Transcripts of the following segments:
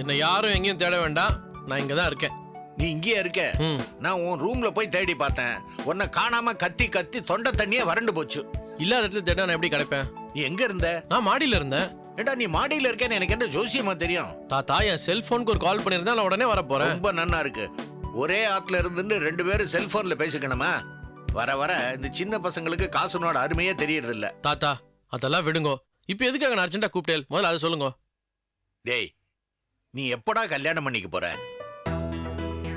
என்னை யாரும் எங்கேயும் தேட வேண்டாம். நான் இங்க தான் இருக்கேன். நீ இங்கேயே இருக்க. ம். நான் உன் ரூம்ல போய் தேடி பார்த்தேன். உன்னை காணாம கத்தி கத்தி தொண்டை தண்ணியே வறண்டு போச்சு. இல்லாத இடத்துல தேட நான் எப்படி கிடைப்பேன்? நீ எங்க இருந்த? நான் மாடியில இருந்தேன். ஏடா நீ மாடியில இருக்கேன்னு எனக்கு என்ன ஜோசியமா தெரியும்? தாத்தா என் செல்போனுக்கு ஒரு கால் பண்ணியிருந்தா நான் உடனே வர போறேன் ரொம்ப நன்னா இருக்கு. ஒரே ஆத்துல இருந்துட்டு ரெண்டு பேரும் செல்போன்ல பேசிக்கணுமா? வர வர இந்த சின்ன பசங்களுக்கு காசுனோட அருமையே தெரியறது இல்ல தாத்தா அதெல்லாம் விடுங்கோ. இப்போ எதுக்காக நான் அர்ஜென்ட்டா கூப்பிட்டேன்? முதல்ல அதை சொல்லுங்க. டேய் நீ எப்படா கல்யாணம் பண்ணிக்க போற?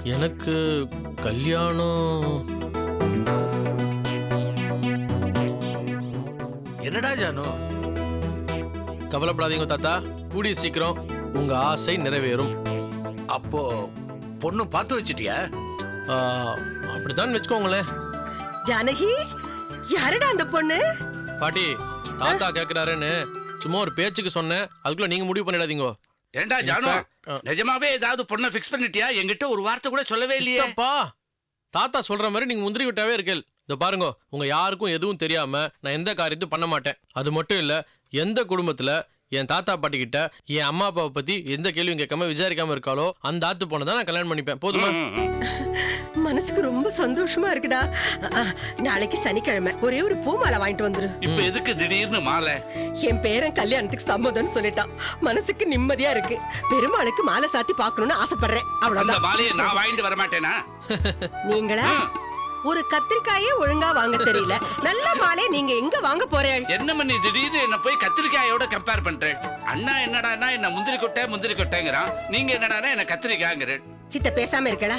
எனக்கு கல்யாணம். என்னடா ஜானு? கவலைப்படாதீங்க தாத்தா. கூடிய சீக்கிரம். உங்க ஆசை நிறைவேறும். அப்போ பொண்ணு பார்த்து வச்சிட்டியா? ஆ, அப்படித்தான் வச்சுக்கோங்களேன். ஜானகி யாருடா அந்த பொண்ணு? பாட்டி தாத்தா கேக்குறாருன்னு சும்மா ஒரு பேச்சுக்கு சொன்னேன். அதுக்குள்ள நீங்க முடிவு பண்ணிடாதீங்க. ஏண்டா ஜானு? நிஜமாவே ஏதாவது பொண்ணை ஃபிக்ஸ் பண்ணிட்டியா? என்கிட்ட ஒரு வார்த்தை கூட சொல்லவே இல்லையே. சித்தப்பா! தாத்தா சொல்ற மாதிரி நீங்க முந்திரி விட்டாவே இருக்கேள் இதோ பாருங்க உங்க யாருக்கும் எதுவும் தெரியாம நான் எந்த காரியத்தையும் பண்ண மாட்டேன். அது மட்டும் இல்ல எந்த குடும்பத்துல என் தாத்தா பாட்டி கிட்ட என் அம்மா அப்பாவை பத்தி எந்த கேள்வியும் கேட்காம விசாரிக்காம இருக்காளோ அந்த ஆத்து பொண்ணை தான் நான் கல்யாணம் பண்ணிப்பேன். போதுமா. மனசுக்கு ரொம்ப சந்தோஷமா இருக்குடா. நாளைக்கு சனிக்கிழமை ஒரே ஒரு பூமாலை வாங்கிட்டு வந்துரு. இப்ப எதுக்கு திடீர்னு மாலை? என் பேரன் கல்யாணத்துக்கு சம்மதம்னு சொல்லிட்டான். மனசுக்கு நிம்மதியா இருக்கு. பெருமாளுக்கு மாலை சாத்தி பார்க்கணும்னு ஆசைப்படுறேன். அந்த அவ்வளவுதான் மாலையை நான் வாங்கிட்டு வர மாட்டேனா? நீங்களா? ஒரு கத்திரிக்காயே ஒழுங்கா வாங்க தெரியல. நல்ல மாலை நீங்க எங்க வாங்க போறேன் என்ன பண்ணி திடீர்னு என்ன போய் கத்திரிக்காயோட கம்பேர் பண்றேன் அண்ணா என்னடான்னா என்ன முந்திரி கொட்டை முந்திரி கொட்டைங்கிறான். நீங்க என்னடான்னா என்ன கத்திரிக்காய்ங்கிறேன் சித்த பேசாம இருக்கலா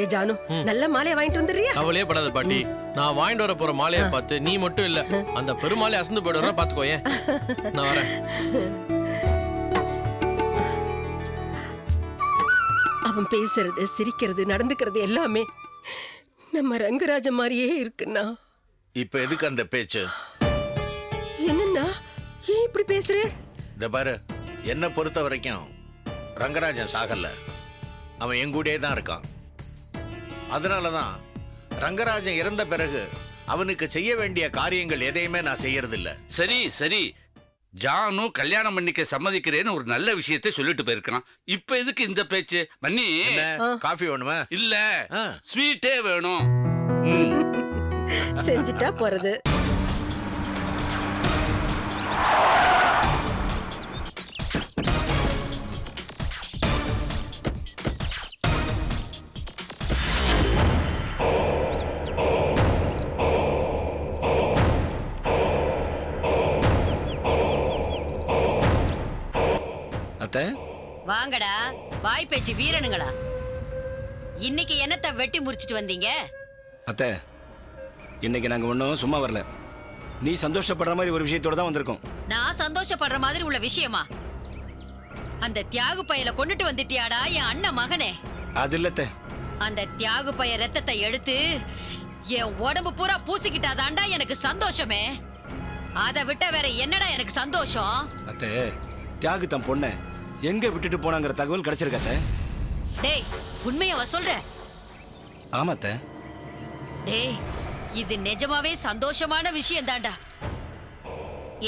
ஏ ஜானு நல்ல மாலையை வாங்கிட்டு வந்துடுறியா? கவலையே படாத பாட்டி. நான் வாங்கிட்டு வர போற மாலையை பார்த்து நீ மட்டும் இல்ல அந்த பெருமாளை அசந்து போயிடுற பாத்துக்கோ ஏன்? நான் வரேன். அவன் பேசுறது சிரிக்கிறது நடந்துக்கிறது எல்லாமே நம்ம ரங்கராஜ மாதிரியே இருக்குண்ணா. இப்ப எதுக்கு அந்த பேச்சு? என்னண்ணா ஏன் இப்படி பேசுற? இந்த பாரு என்னை பொறுத்த வரைக்கும் ரங்கராஜன் சாகல அவன் எங்கூடயே தான் இருக்கான். அதனால தான் ரங்கராஜன் இறந்த பிறகு அவனுக்கு செய்ய வேண்டிய காரியங்கள் எதையுமே நான் செய்யறதில்ல. சரி சரி. ஜானு கல்யாணம் பண்ணிக்க சம்மதிக்கிறேன்னு ஒரு நல்ல விஷயத்தை சொல்லிட்டு போயிருக்கான் இப்ப எதுக்கு இந்த பேச்சு? மன்னி! காஃபி வேணுமா? இல்ல. ஆ. ஸ்வீட்டே வேணும். செஞ்சுட்டா போறது. அத்தை வாங்கடா வாய் பேச்சு வீரனுங்களா? இன்னைக்கு என்னத்த வெட்டி முறிச்சிட்டு வந்தீங்க? அத்தை இன்னைக்கு நாங்கள் ஒன்றும் சும்மா வரல. நீ சந்தோஷப்படுற மாதிரி ஒரு விஷயத்தோட தான் வந்திருக்கோம். நான் சந்தோஷப்படுற மாதிரி உள்ள விஷயமா? அந்த தியாகு பையல கொண்டுட்டு வந்துட்டியாடா என் அண்ணன் மகனே? அது இல்ல அத்தை. அந்த தியாகு பைய ரத்தத்தை எடுத்து என் உடம்பு பூரா பூசிக்கிட்டாதாண்டா எனக்கு சந்தோஷமே. அதை விட்ட வேற என்னடா எனக்கு சந்தோஷம்? அத்தை தியாகு தன் பொண்ணை எங்க விட்டுட்டு போனாங்கிற தகவல் கிடைச்சிருக்கு அத்தை? டேய் உண்மையவ சொல்ற. ஆமா அத்தை. டேய் இது நிஜமாவே சந்தோஷமான விஷயம் தான்டா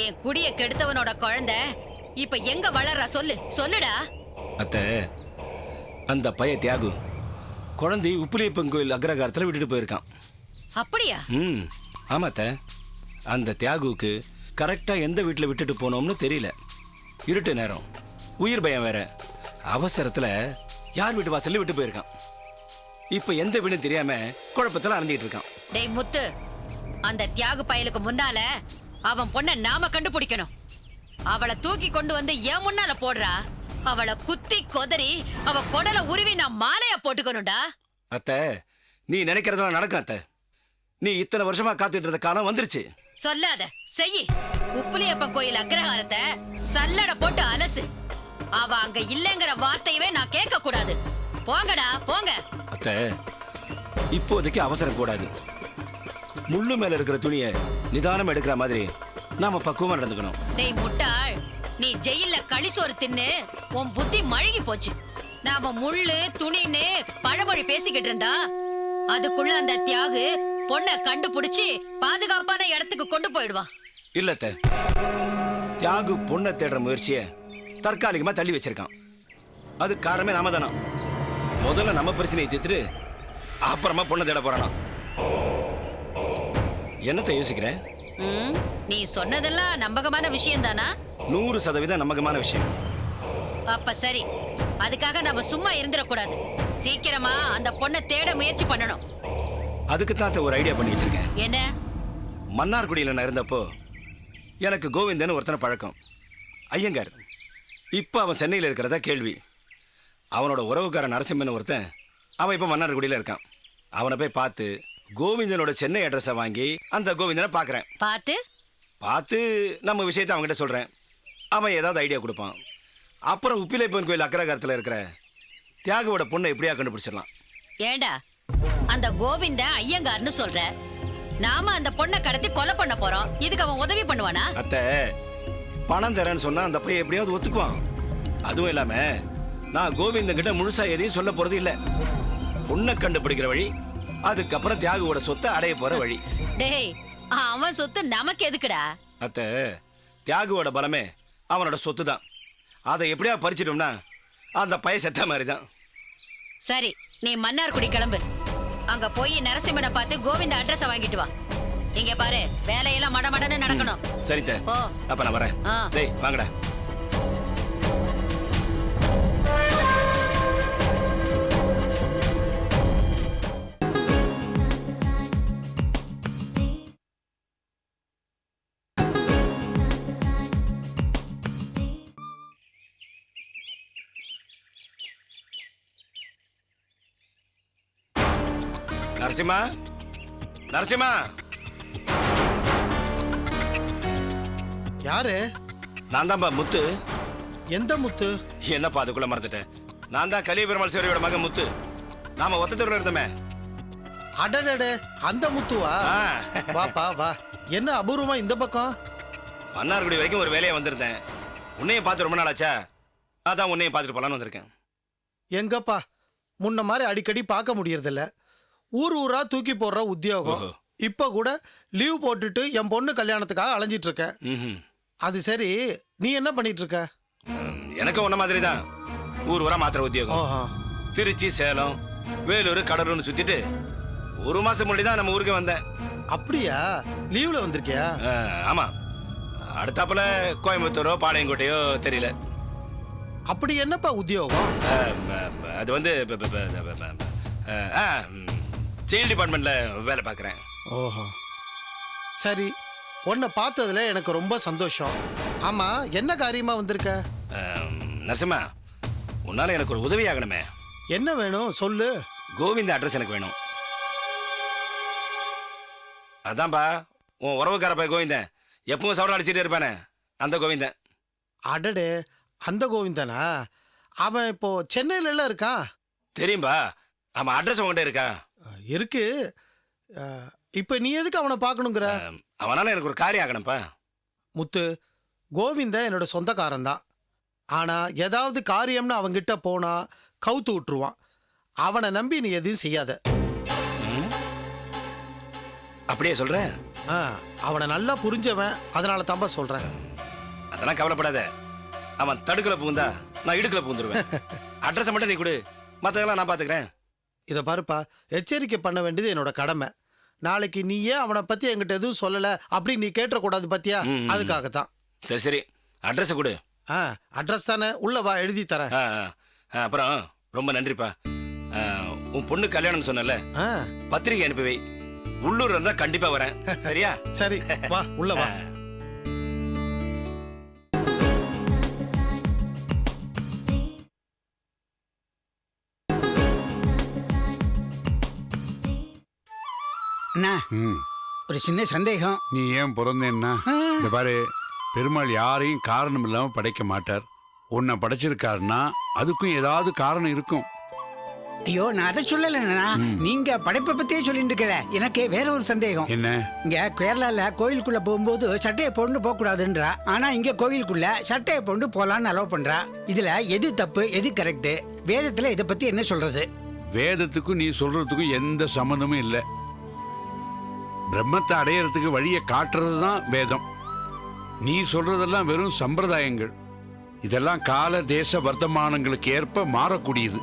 என் குடிய கெடுத்தவனோட குழந்தை இப்ப எங்க வளர்றா சொல்லு சொல்லுடா. அத்தை அந்த பைய தியாகு குழந்தை உப்புலியப்பன் கோயில் அக்ரகாரத்தில் விட்டுட்டு போயிருக்கான். அப்படியா? ம் ஆமா அத்தை. அந்த தியாகுவுக்கு கரெக்டாக எந்த வீட்டில் விட்டுட்டு போனோம்னு தெரியல. இருட்டு நேரம். உயிர் பயம் வேற. அவசரத்தில் யார் வீட்டு வாசல்ல விட்டு போயிருக்கான். இப்போ எந்த வீடும் தெரியாம குழப்பத்தில் அரைஞ்சிட்டு இருக்கான். டேய் முத்து அந்த தியாகு பயலுக்கு முன்னால அவன் பொண்ண நாம கண்டுபிடிக்கணும். அவளை தூக்கி கொண்டு வந்து என் முன்னால போடுறா. அவளை குத்தி கொதறி அவ குடல உருவி நான் மாலையா போட்டுக்கணும்டா. அத்தை நீ நினைக்கிறதெல்லாம் நடக்கும் அத்தை. நீ இத்தனை வருஷமா காத்துட்டு இருந்த காலம் வந்துருச்சு. சொல்லாத செய் உப்புலியப்பன் கோயில் அக்ரஹாரத்தை சல்லட போட்டு அலசு. அவ அங்க இல்லைங்கிற வார்த்தையவே நான் கேட்க கூடாது போங்கடா போங்க. அத்தை இப்போதைக்கு அவசரம் கூடாது. முள்ளு மேல இருக்கிற துணியை நிதானம் எடுக்கிற மாதிரி நாம பக்குவமா நடந்துக்கணும். டேய் முட்டாள். நீ ஜெயில்ல களிசோறு தின்னு உன் புத்தி மழுகி போச்சு. நாம முள்ளு துணின்னு பழமொழி பேசிக்கிட்டு இருந்தா அதுக்குள்ள அந்த தியாகு பொண்ணை கண்டுபிடிச்சு பாதுகாப்பான இடத்துக்கு கொண்டு போயிடுவான் இல்ல அத்தை. தியாகு பொண்ணை தேடுற முயற்சியை தற்காலிகமா தள்ளி வச்சிருக்கான். அது காரணமே நாம தானோ முதல்ல நம்ம பிரச்சனையை தீர்த்துட்டு அப்புறமா பொண்ணை தேட போறானா? என்னத்தை யோசிக்கிறேன் நீ சொன்னதெல்லாம் நம்பகமான விஷயம் தானா நூறு சதவீதம் நம்பகமான விஷயம். அப்ப சரி அதுக்காக நம்ம சும்மா இருந்துடக்கூடாது. சீக்கிரமா அந்த பொண்ணை தேட முயற்சி பண்ணணும். அதுக்கு தான் ஒரு ஐடியா பண்ணி வச்சிருக்கேன். என்ன? மன்னார்குடியில் நான் இருந்தப்போ எனக்கு கோவிந்தன் ஒருத்தனை பழக்கம். ஐயங்கார் இப்போ அவன் சென்னையில் இருக்கிறதா கேள்வி. அவனோட உறவுக்காரன் நரசிம்மன் ஒருத்தன் அவன் இப்போ மன்னார்குடியில் இருக்கான். அவனை போய் பார்த்து கோவிந்தனோட சென்னை அட்ரஸை வாங்கி அந்த கோவிந்தனை பார்க்குறேன். பார்த்து? பார்த்து நம்ம விஷயத்தை அவன்கிட்ட சொல்கிறேன் அவன் ஏதாவது ஐடியா கொடுப்பான். அப்புறம் உப்பிலைப்பன் கோயில் அக்கரகாரத்தில் இருக்கிற தியாகுவோட பொண்ணை எப்படியா கண்டுபிடிச்சிடலாம்? ஏண்டா அந்த கோவிந்த ஐயங்கார்னு சொல்ற. நாம அந்த பொண்ணை கடத்தி கொலை பண்ண போறோம். இதுக்கு அவன் உதவி பண்ணுவானா? அத்தை பணம் தரேன்னு சொன்னா அந்த பையன் எப்படியாவது ஒத்துக்குவான். அதுவும் இல்லாம நான் கோவிந்தன் கிட்ட முழுசா எதையும் சொல்ல போறது இல்ல. பொண்ணை கண்டுபிடிக்கிற வழி அதுக்கப்புறம் தியாகுவோட சொத்தை அடைய போற வழி. டேய் அவன் சொத்து நமக்கு எதுக்குடா? அத்தை தியாகுவோட பலமே அவனோட சொத்து தான் அதை எப்படியா பறிச்சிட்டோம்னா அந்த பையன் செத்த மாதிரி தான் சரி நீ மன்னார்குடி கிளம்பு. அங்க போய் நரசிம்மனை பார்த்து கோவிந்த அட்ரஸ வாங்கிட்டு வா. இங்க பாரு வேலையெல்லாம் மடமடன்னு நடக்கணும். சரித்த ஓ. அப்ப நான் வரேன். ஆ. டேய் வாங்கடா. நரசிம்மா? நரசிம்மா? யாரு? நான் தான்பா முத்து. எந்த முத்து? என்னப்பா அதுக்குள்ள மறந்துட்டேன். நான் தான் கலிய பெருமாள் சேவரியோட மகன் முத்து. நாம ஒத்த தெருவில் இருந்தோமே. அடடடே அந்த முத்துவா. வாப்பா வா என்ன அபூர்வமா இந்த பக்கம்? மன்னார்குடி வரைக்கும் ஒரு வேலையை வந்திருந்தேன். உன்னையும் பார்த்து ரொம்ப நாள் ஆச்சா அதான் உன்னையும் பார்த்துட்டு போலான்னு வந்திருக்கேன். எங்கப்பா? முன்ன மாதிரி அடிக்கடி பார்க்க முடியறதில்ல. ஊர் ஊரா தூக்கி போடுற உத்தியோகம். இப்ப கூட லீவ் போட்டுட்டு என் பொண்ணு கல்யாணத்துக்காக அலைஞ்சிட்டு இருக்கேன். அது சரி. நீ என்ன பண்ணிட்டு இருக்க ம், எனக்கும் உன்ன மாதிரி தான் ஊர் ஊரா மாத்திர உத்தியோகம். ஓஹோ. திருச்சி சேலம் வேலூர் கடலூர்னு சுத்திட்டு ஒரு மாசம் முன்னாடி தான் நம்ம ஊருக்கு வந்தேன். அப்படியா? லீவ்ல வந்திருக்கியா? ஆ, ஆமா. அடுத்தாப்புல கோயம்புத்தூரோ பாளையங்கோட்டையோ தெரியல. அப்படி என்னப்பா உத்தியோகம்? ம, அது வந்து செயல் டிபார்ட்மெண்ட்ல வேலை பார்க்குறேன். ஓஹோ. சரி உன்னை பார்த்ததுல எனக்கு ரொம்ப சந்தோஷம். ஆமா என்ன காரியமா வந்திருக்க? நரசிம்மா உன்னால எனக்கு ஒரு உதவி ஆகணுமே. என்ன வேணும்? சொல்லு. கோவிந்த அட்ரஸ் எனக்கு வேணும். அதான்பா உன் உறவுக்கார பையன் கோவிந்தன். எப்பவும் சவரம் அடிச்சுட்டே இருப்பானே அந்த கோவிந்தன். அடடே அந்த கோவிந்தனா? அவன் இப்போ சென்னையில எல்லாம் இருக்கான்? தெரியும்பா அவன் அட்ரஸ் உங்ககிட்ட இருக்கா? இருக்கு. இப்ப நீ எதுக்கு அவனை பார்க்கணுங்கிற? அவனால எனக்கு ஒரு காரியம் ஆகணும்ப்பா. முத்து கோவிந்தன் என்னோட சொந்தக்காரன் தான். ஆனா ஏதாவது காரியம்னு அவன்கிட்ட போனா கவுத்து விட்டுருவான். அவனை நம்பி நீ எதையும் செய்யாத? அப்படியே சொல்ற ஆ, அவனை நல்லா புரிஞ்சவன் அதனால தான்பா சொல்றேன். அதெல்லாம் கவலைப்படாத. அவன் தடுக்கல பூந்தா நான் இடுக்கல பூந்துருவேன். அட்ரஸை மட்டும் நீ கொடு. மற்றதெல்லாம் நான் பார்த்துக்கிறேன் இதை பாருப்பா எச்சரிக்கை பண்ண வேண்டியது என்னோட கடமை. நாளைக்கு நீ ஏன் அவனை பத்தி என்கிட்ட எதுவும் சொல்லல அப்படி நீ கேட்டக்கூடாது பாத்தியா? ம். அதுக்காகத்தான். சரி சரி. அட்ரஸை கொடு. ஆ அட்ரஸ் தானே? உள்ள வா எழுதி தரேன். அப்புறம் ரொம்ப நன்றிப்பா. உன் பொண்ணு கல்யாணம் சொன்னல பத்திரிகை அனுப்பி வை. உள்ளூர் இருந்தா கண்டிப்பா வரேன். சரியா? சரி வா உள்ள வா. அண்ணா ஒரு சின்ன சந்தேகம். நீ ஏன் பிறந்தேன்னா? இந்த பாரு பெருமாள் யாரையும் காரணம் இல்லாம படைக்க மாட்டார். உன்னை படைச்சிருக்காருன்னா அதுக்கும் ஏதாவது காரணம் இருக்கும். ஐயோ நான் அதை சொல்லலைண்ணா. நீங்க படைப்பை பத்தியே சொல்லிட்டு இருக்கல எனக்கு வேற ஒரு சந்தேகம். என்ன? இங்க கேரளால கோயிலுக்குள்ள போகும்போது சட்டையை போட்டு போக கூடாதுன்றா ஆனா இங்க கோயிலுக்குள்ள சட்டையை போட்டு போலான்னு அலோவ் பண்றா. இதுல எது தப்பு எது கரெக்ட் வேதத்துல இதை பத்தி என்ன சொல்றது? வேதத்துக்கும் நீ சொல்றதுக்கும் எந்த சம்மந்தமும் இல்லை. பிரம்மத்தை அடையறதுக்கு வழியை காட்டுறது தான் வேதம். நீ சொல்றதெல்லாம் வெறும் சம்பிரதாயங்கள். இதெல்லாம் கால தேச வர்த்தமானங்களுக்கு ஏற்ப மாறக்கூடியது.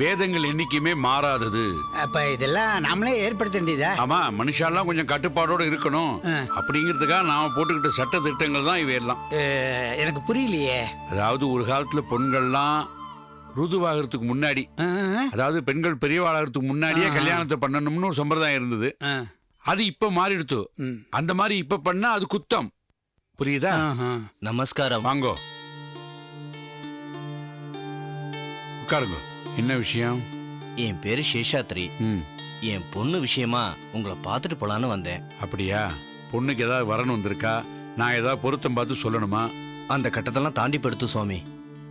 வேதங்கள் என்னைக்குமே மாறாதது. அப்ப இதெல்லாம் நாமளே ஏற்படுத்த வேண்டியதா? ஆமா மனுஷாலாம் கொஞ்சம் கட்டுப்பாடோட இருக்கணும். அப்படிங்கிறதுக்காக நாம போட்டுக்கிட்ட சட்ட திட்டங்கள் தான் இவையெல்லாம். எனக்கு புரியலையே. அதாவது ஒரு காலத்துல பெண்கள்லாம் ருதுவாகிறதுக்கு முன்னாடி அதாவது பெண்கள் பெரியவாளாகிறதுக்கு முன்னாடியே கல்யாணத்தை பண்ணணும்னு ஒரு சம்பிரதாயம் இருந்தது. அது இப்ப மாறிடுத்து. ம். அந்த மாதிரி இப்ப பண்ணா அது குத்தம். புரியுதா. நமஸ்காரம். வாங்கோ. உட்காருங்க. என்ன விஷயம்? என் பேரு சேஷாத்ரி. ம். என் பொண்ணு விஷயமா உங்களை பார்த்துட்டு போலான்னு வந்தேன். அப்படியா? பொண்ணுக்கு ஏதாவது வரணும் வந்திருக்கா? நான் ஏதாவது பொருத்தம் பார்த்து சொல்லணுமா? அந்த கட்டத்தெல்லாம் தாண்டி படுத்து சுவாமி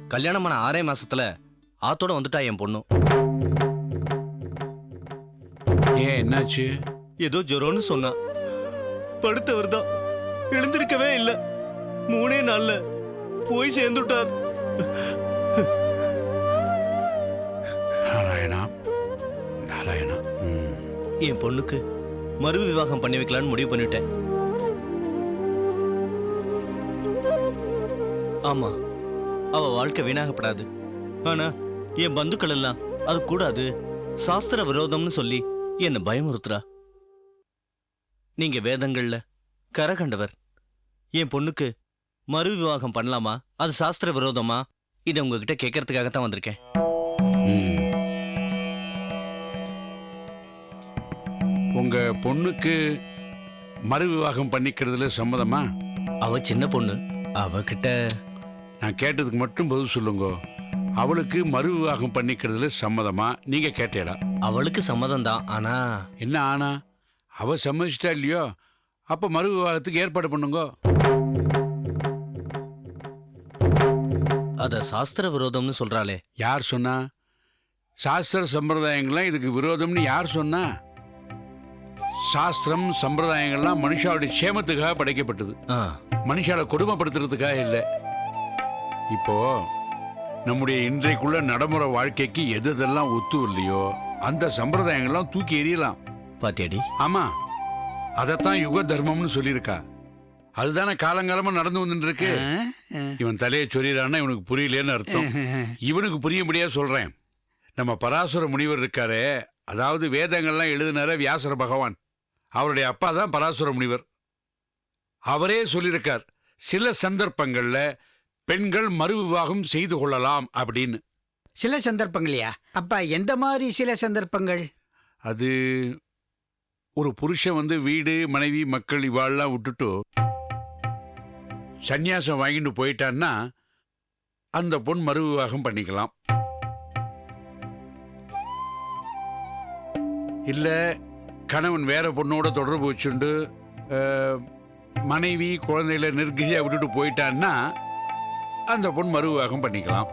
கல்யாணமான ஆறே மாசத்துல ஆத்தோட வந்துட்டா என் பொண்ணு. ஏன் என்னாச்சு? ஏதோ ஜுரம்னு சொன்னா படுத்தவர் தான். எழுந்திருக்கவே இல்லை. மூணே நாள்ல போய் சேர்ந்துட்டார். நாராயணா நாராயணா என் பொண்ணுக்கு மறு விவாகம் பண்ணி வைக்கலான்னு முடிவு பண்ணிட்டேன். ஆமா அவ வாழ்க்கை வீணாகப்படாது. ஆனா என் பந்துக்கள் எல்லாம் அது கூடாது. சாஸ்திர விரோதம்னு சொல்லி என்ன பயமுறுத்துறா. நீங்க வேதங்கள்ல? கரை கண்டவர் என் பொண்ணுக்கு மறு விவாகம் பண்ணலாமா? அது சாஸ்திர விரோதமா? இதை உங்ககிட்ட கேட்கறதுக்காகத்தான் வந்திருக்கேன். ம். உங்க பொண்ணுக்கு மறு விவாகம் பண்ணிக்கிறதுல சம்மதமா? அவ சின்ன பொண்ணு. அவகிட்ட நான் கேட்டதுக்கு மட்டும் பதில் சொல்லுங்க. அவளுக்கு மறு விவாகம் பண்ணிக்கிறதுல சம்மதமா? நீங்க கேட்டேடா. அவளுக்கு சம்மதம் தான் ஆனா என்ன ஆனா? அவ சம்மதிச்சிட்டா இல்லையோ? அப்ப மறு விவாகத்துக்கு ஏற்பாடு பண்ணுங்க. அத சாஸ்திர விரோதம்னு சொல்றாளே. யார் சொன்னா? சாஸ்திர சம்பிரதாயங்கள்லாம் இதுக்கு விரோதம்னு யார் சொன்னா? சாஸ்திரம் சம்பிரதாயங்கள்லாம் மனுஷாவுடைய க்ஷேமத்துக்காக படைக்கப்பட்டது. ஆ, மனுஷால கொடுமைப்படுத்துறதுக்காக இல்லை. இப்போ நம்முடைய இன்றைக்குள்ள நடைமுறை வாழ்க்கைக்கு எது எதெல்லாம் ஒத்து இல்லையோ அந்த சம்பிரதாயங்கள்லாம் தூக்கி எறியலாம். பாத்தியாடி? ஆமா. அதைத்தான் யுக தர்மம்னு சொல்லியிருக்கா. அதுதானே காலங்காலமா நடந்து வந்துட்டு இருக்கு இவன் தலையை சொல்லிடுறான்னா இவனுக்கு புரியலையேன்னு அர்த்தம். இவனுக்கு புரியும்படியா சொல்றேன். நம்ம பராசர முனிவர் இருக்காரே அதாவது வேதங்கள்லாம் எழுதினார வியாசர பகவான். அவருடைய அப்பா தான் பராசர முனிவர். அவரே சொல்லியிருக்கார் சில சந்தர்ப்பங்கள்ல பெண்கள் மறு விவாகம் செய்து கொள்ளலாம் அப்படின்னு. சில சந்தர்ப்பங்களையா அப்பா எந்த மாதிரி சில சந்தர்ப்பங்கள்? அது ஒரு புருஷன் வந்து வீடு மனைவி மக்கள் இவாள்லாம் விட்டுட்டு சந்நியாசம் வாங்கிட்டு போயிட்டான்னா அந்த பொண் மறு விவாகம் பண்ணிக்கலாம். இல்ல கணவன் வேற பொண்ணோட தொடர்பு வச்சுண்டு மனைவி குழந்தையில நிர்கதியா விட்டுட்டு போயிட்டான்னா அந்த பொண் மறு விவாகம் பண்ணிக்கலாம்.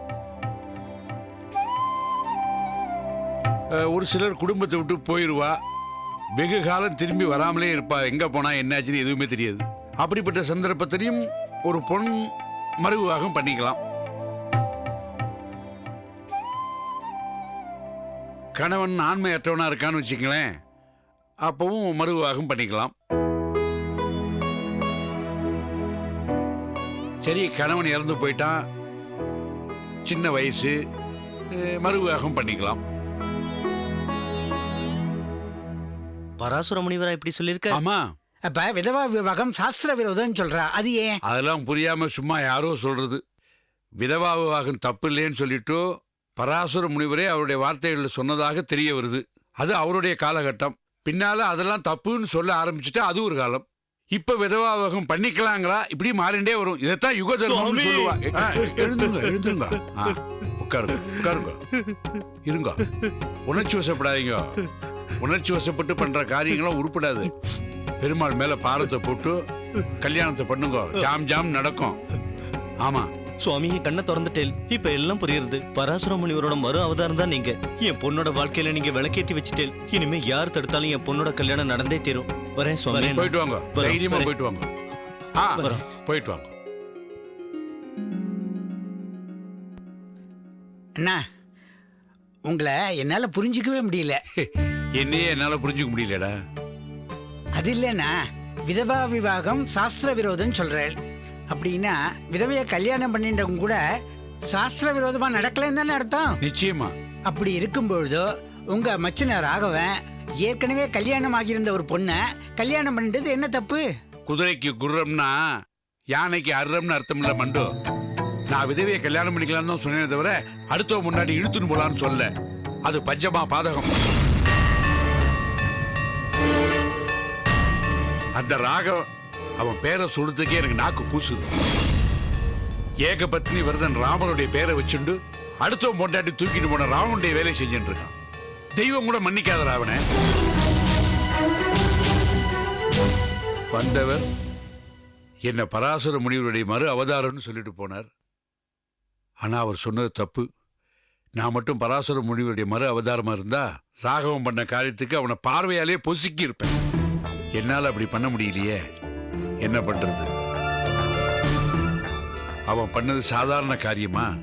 ஒரு சிலர் குடும்பத்தை விட்டு போயிடுவா வெகு காலம் திரும்பி வராமலே இருப்பா. எங்க போனா என்னாச்சுன்னு எதுவுமே தெரியாது. அப்படிப்பட்ட சந்தர்ப்பத்திலையும் ஒரு பொன் மறு பண்ணிக்கலாம். கணவன் ஆண்மையற்றவனா இருக்கான்னு வச்சுங்களேன் அப்பவும் மறு பண்ணிக்கலாம். சரி கணவன் இறந்து போயிட்டான் சின்ன வயசு அஹ், பண்ணிக்கலாம். பராசுர முனிவரா இப்படி சொல்லியிருக்க ஆமா. அப்ப விதவா விவாகம் சாஸ்திர விரோதம்னு சொல்றா. அது ஏன்? அதெல்லாம் புரியாம சும்மா யாரோ சொல்றது. விதவா விவாகம் தப்பு இல்லைன்னு சொல்லிட்டு பராசுர முனிவரே அவருடைய வார்த்தைகளில் சொன்னதாக தெரிய வருது. அது அவருடைய காலகட்டம். பின்னால அதெல்லாம் தப்புன்னு சொல்ல ஆரம்பிச்சுட்டா அது ஒரு காலம். இப்ப விதவா விவாகம் பண்ணிக்கலாங்களா? இப்படி மாறிண்டே வரும். இதைத்தான் யுக தர்மம்னு சுவாமி. சொல்லுவா. ஆ, எழுந்துங்க எழுந்துங்க. உட்காருங்க உட்காருங்க. இருங்க. உணர்ச்சி வசப்படாதீங்க. உணர்ச்சி வசப்பட்டு பண்ற காரியங்களும் உருப்படாது. பெருமாள் மேல பாரத்தை போட்டு கல்யாணத்தை பண்ணுங்க. ஜாம் ஜாம் நடக்கும். ஆமா. சுவாமி கண்ணை திறந்துட்டேன் இப்ப எல்லாம் புரியுது பராசுர முனிவரோட மறு அவதாரம் தான் நீங்க. என் பொண்ணோட வாழ்க்கையில நீங்க விளக்கேத்தி வச்சுட்டேன் இனிமே யார் தடுத்தாலும் என் பொண்ணோட கல்யாணம் நடந்தே தீரும். வரேன் சுவாமி. போயிட்டு வாங்க. தைரியமா. போயிட்டு வாங்க. ஆ. போயிட்டு வாங்க. அண்ணா உங்களை என்னால புரிஞ்சிக்கவே முடியல. என்னையே என்னால புரிஞ்சுக்க முடியலடா. அது இல்லைண்ணா. விதவா விவாகம் சாஸ்திர விரோதம் சொல்றேன் அப்படின்னா விதவையை கல்யாணம் பண்ணிட்டவங்க கூட சாஸ்திர விரோதமா நடக்கலன்னு தானே அர்த்தம்? நிச்சயமா. அப்படி இருக்கும்பொழுது உங்க மச்சின ராகவன் ஏற்கனவே கல்யாணம் ஆகியிருந்த ஒரு பொண்ணை கல்யாணம் பண்ணிட்டது என்ன தப்பு? குதிரைக்கு குர்ரம்னா யானைக்கு அர்ரம்னு அர்த்தம் இல்ல மண்டு. நான் விதவையை கல்யாணம் பண்ணிக்கலாம்னு தான் சொன்னேனே தவிர அடுத்தவ முன்னாடி இழுத்துன்னு போலான்னு சொல்ல அது பஞ்சமா பாதகம். அந்த ராகம் அவன் பேரை சொல்றதுக்கே எனக்கு நாக்கு கூசுது. ஏகபத்னி வரதன் ராமனுடைய பேரை வச்சுண்டு அடுத்தவன் பொண்டாட்டி தூக்கிட்டு போன ராவனுடைய வேலையை செஞ்சுட்டு இருக்கான். தெய்வம் கூட மன்னிக்காத ராவணே. வந்தவர் என்ன பராசர முனிவருடைய மறு அவதாரம்னு சொல்லிட்டு போனார். ஆனா அவர் சொன்னது தப்பு. நான் மட்டும் பராசர முனிவருடைய மறு அவதாரமா இருந்தா ராகவம் பண்ண காரியத்துக்கு அவனை பார்வையாலே பொசுக்கி இருப்பேன். என்னால அப்படி பண்ண முடியலையே. என்ன பண்றது? அவன் பண்ணது சாதாரண காரியமா?